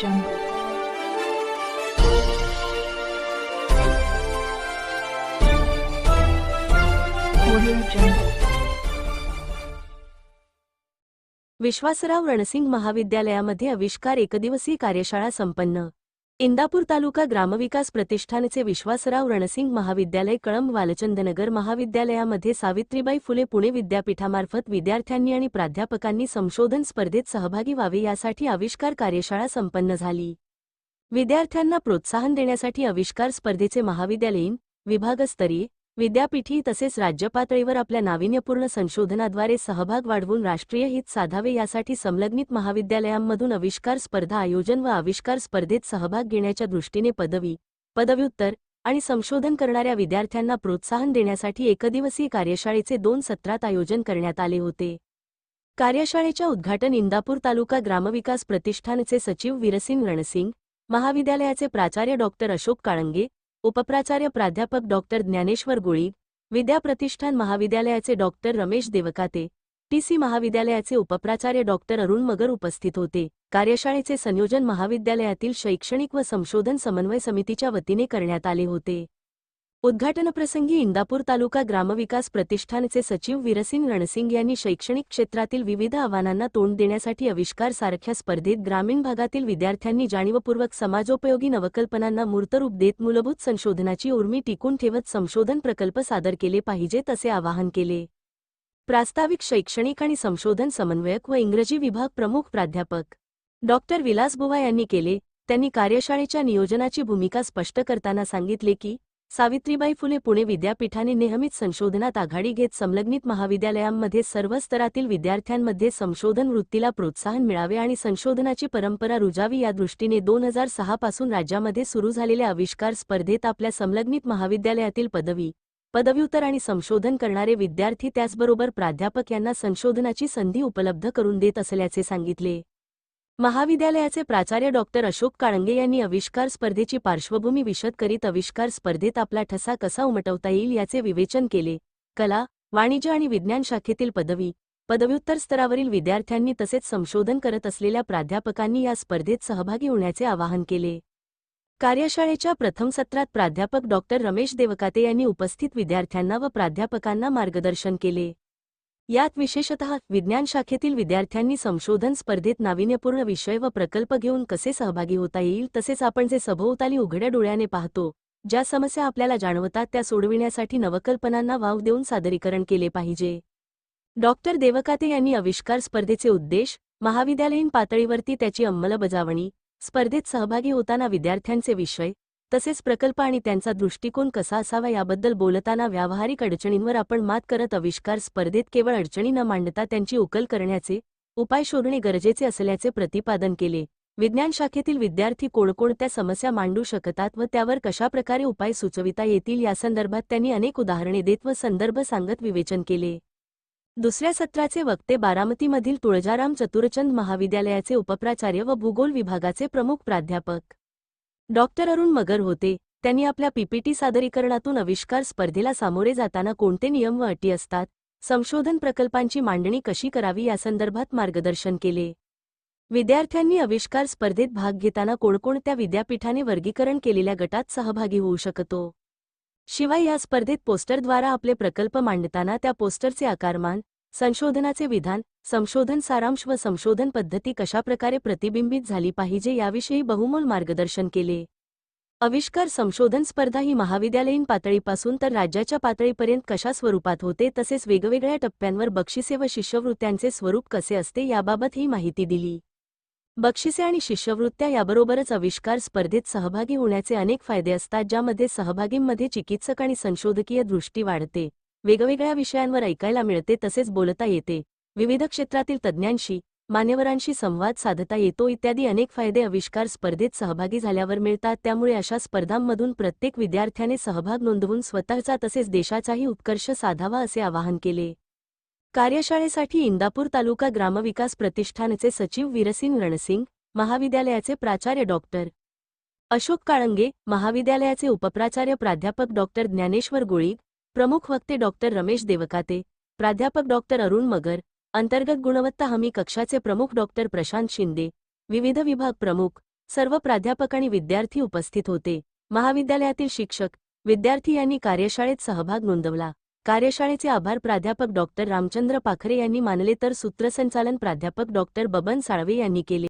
jungle. Audio jungle. Vishwasrao Ransing महाविद्यालयामध्ये आविष्कार एकदिवसीय कार्यशाळा संपन्न इंदापूर तालुका ग्रामविकास प्रतिष्ठानचे विश्वासराव रणसिंग महाविद्यालय कळंब वालचंदनगर महाविद्यालयामध्ये सावित्रीबाई फुले पुणे विद्यापीठामार्फत विद्यार्थ्यांनी आणि प्राध्यापकांनी संशोधन स्पर्धेत सहभागी व्हावे यासाठी आविष्कार कार्यशाळा संपन्न झाली. विद्यार्थ्यांना प्रोत्साहन देण्यासाठी आविष्कार स्पर्धेचे महाविद्यालयीन विभागस्तरीय विद्यापीठी तसेच राज्यपातळीवर आपल्या नाविन्यपूर्ण संशोधनाद्वारे सहभाग वाढवून राष्ट्रीय हित साधावे यासाठी संलग्नित महाविद्यालयांमधून आविष्कार स्पर्धा आयोजन व आविष्कार स्पर्धेत सहभाग घेण्याच्या दृष्टीने पदवी पदव्युत्तर आणि संशोधन करणाऱ्या विद्यार्थ्यांना प्रोत्साहन देण्यासाठी एकदिवसीय कार्यशाळेचे दोन सत्रात आयोजन करण्यात आले होते. कार्यशाळेच्या उद्घाटन इंदापूर तालुका ग्रामविकास प्रतिष्ठानचे सचिव वीरसिंग रणसिंग महाविद्यालयाचे प्राचार्य डॉक्टर अशोक काळंगे उपप्राचार्य प्राध्यापक डॉक्टर ज्ञानेश्वर गोळी विद्याप्रतिष्ठान महाविद्यालयाचे डॉक्टर रमेश देवकाते टीसी महाविद्यालयाचे उपप्राचार्य डॉक्टर अरुण मगर उपस्थित होते. कार्यशाळेचे संयोजन महाविद्यालयातील शैक्षणिक व संशोधन समन्वय समितीच्या वतीने करण्यात आले होते. उद्घाटनप्रसंगी इंदापूर तालुका ग्रामविकास प्रतिष्ठानचे सचिव वीरसिंग रणसिंग यांनी शैक्षणिक क्षेत्रातील विविध आव्हानांना तोंड देण्यासाठी आविष्कार सारख्या स्पर्धेत ग्रामीण भागातील विद्यार्थ्यांनी जाणीवपूर्वक समाजोपयोगी नवकल्पनांना मूर्तरूप देत मूलभूत संशोधनाची उर्मी टिकून ठेवत संशोधन प्रकल्प सादर केले पाहिजेत असे आवाहन केले. प्रास्ताविक शैक्षणिक आणि संशोधन समन्वयक व इंग्रजी विभाग प्रमुख प्राध्यापक डॉक्टर विलासबुवा यांनी केले. त्यांनी कार्यशाळेच्या नियोजनाची भूमिका स्पष्ट करताना सांगितले की सावित्रीबाई फुले पुणे विद्यापीठाने नेहमीच संशोधनात आघाडी घेत संलग्नित महाविद्यालयांमध्ये सर्व स्तरातील विद्यार्थ्यांमध्ये संशोधन वृत्तीला प्रोत्साहन मिळावे आणि संशोधनाची परंपरा रुजावी या दृष्टीने दोन हजार सहा पासून राज्यामध्ये सुरू झालेल्या आविष्कार स्पर्धेत आपल्या संलग्नित महाविद्यालयातील पदवी पदव्युत्तर आणि संशोधन करणारे विद्यार्थी त्याचबरोबर प्राध्यापक यांना संशोधनाची संधी उपलब्ध करून देत असल्याचे सांगितले. महाविद्यालयाचे प्राचार्य डॉक्टर अशोक काळंगे यांनी आविष्कार स्पर्धेची पार्श्वभूमी विशद करीत आविष्कार स्पर्धेत आपला ठसा कसा उमटवता येईल याचे विवेचन केले. कला वाणिज्य आणि विज्ञान शाखेतील पदवी पदव्युत्तर स्तरावरील विद्यार्थ्यांनी तसेच संशोधन करत असलेल्या प्राध्यापकांनी या स्पर्धेत सहभागी होण्याचे आवाहन केले. कार्यशाळेच्या प्रथम सत्रात प्राध्यापक डॉक्टर रमेश देवकाते यांनी उपस्थित विद्यार्थ्यांना व प्राध्यापकांना मार्गदर्शन केले. यात विशेषतः विज्ञान शाखेतील विद्यार्थ्यांनी संशोधन स्पर्धेत नाविन्यपूर्ण विषय व प्रकल्प घेऊन कसे सहभागी होता येईल तसेच आपण जे सभोवताली उघड्या डोळ्याने पाहतो ज्या समस्या आपल्याला जाणवतात त्या सोडविण्यासाठी नवकल्पनांना वाव देऊन सादरीकरण केले पाहिजे. डॉक्टर देवकाते यांनी आविष्कार स्पर्धेचे उद्देश महाविद्यालयीन पातळीवरती त्याची अंमलबजावणी स्पर्धेत सहभागी होताना विद्यार्थ्यांचे विषय तसेच प्रकल्प आणि त्यांचा दृष्टिकोन कसा असावा याबद्दल बोलताना व्यावहारिक अडचणींवर आपण मात करत आविष्कार स्पर्धेत केवळ अडचणी न मांडता त्यांची उकल करण्याचे उपाय शोधणे गरजेचे असल्याचे प्रतिपादन केले. विज्ञान शाखेतील विद्यार्थी कोणकोणत्या समस्या मांडू शकतात व त्यावर कशाप्रकारे उपाय सुचविता येतील यासंदर्भात त्यांनी अनेक उदाहरणे देत व संदर्भ सांगत विवेचन केले. दुसऱ्या सत्राचे वक्ते बारामतीमधील तुळजाराम चतुरचंद महाविद्यालयाचे उपप्राचार्य व भूगोल विभागाचे प्रमुख प्राध्यापक. डॉक्टर अरुण मगर होते. त्यांनी आपल्या पीपीटी सादरीकरणातून आविष्कार स्पर्धेला सामोरे जाताना कोणते नियम व अटी असतात? संशोधन प्रकल्पांची मांडणी कशी करावी यासंदर्भात मार्गदर्शन केले. विद्यार्थ्यांनी आविष्कार स्पर्धेत भाग घेताना कोणकोणत्या विद्यापीठाने वर्गीकरण केलेल्या गटात सहभागी होऊ शकतो? शिवाय या स्पर्धेत पोस्टरद्वारा आपले प्रकल्प मांडताना त्या पोस्टरचे आकारमान संशोधनाचे विधान संशोधन सारांश व संशोधन पद्धती कशाप्रकारे प्रतिबिंबित झाली पाहिजे याविषयी बहुमोल मार्गदर्शन केले. आविष्कार संशोधन स्पर्धा ही महाविद्यालयीन पातळीपासून तर राज्याच्या पातळीपर्यंत कशा स्वरूपात होते तसेच वेगवेगळ्या टप्प्यांवर बक्षिसे व शिष्यवृत्त्यांचे स्वरूप कसे असते याबाबत ही माहिती दिली. बक्षिसे आणि शिष्यवृत्त्या याबरोबरच आविष्कार स्पर्धेत सहभागी होण्याचे अनेक फायदे असतात ज्यामध्ये सहभागींमध्ये चिकित्सक आणि संशोधकीय दृष्टी वाढते वेगवेगळ्या विषयांवर ऐकायला मिळते तसेच बोलता येते. विविध क्षेत्रातील तज्ज्ञांशी मान्यवरांशी संवाद साधता येतो इत्यादी अनेक फायदे आविष्कार स्पर्धेत सहभागी झाल्यावर मिळतात. त्यामुळे अशा स्पर्धांमधून प्रत्येक विद्यार्थ्याने सहभाग नोंदवून स्वतःचा तसेच देशाचाही उत्कर्ष साधावा असे आवाहन केले. कार्यशाळेसाठी इंदापूर तालुका ग्रामविकास प्रतिष्ठानचे सचिव वीरसिंग रणसिंग महाविद्यालयाचे प्राचार्य डॉक्टर अशोक काळंगे महाविद्यालयाचे उपप्राचार्य प्राध्यापक डॉक्टर ज्ञानेश्वर गोळी प्रमुख वक्ते डॉक्टर रमेश देवकाते प्राध्यापक डॉक्टर अरुण मगर अंतर्गत गुणवत्ता हमी कक्षाचे प्रमुख डॉक्टर प्रशांत शिंदे विविध विभाग प्रमुख सर्व प्राध्यापक आणि विद्यार्थी उपस्थित होते. महाविद्यालयातील शिक्षक विद्यार्थी यांनी कार्यशाळेत सहभाग नोंदवला. कार्यशाळेचे आभार प्राध्यापक डॉक्टर रामचंद्र पाखरे यांनी मानले तर सूत्रसंचालन प्राध्यापक डॉक्टर बबन साळवे यांनी केले.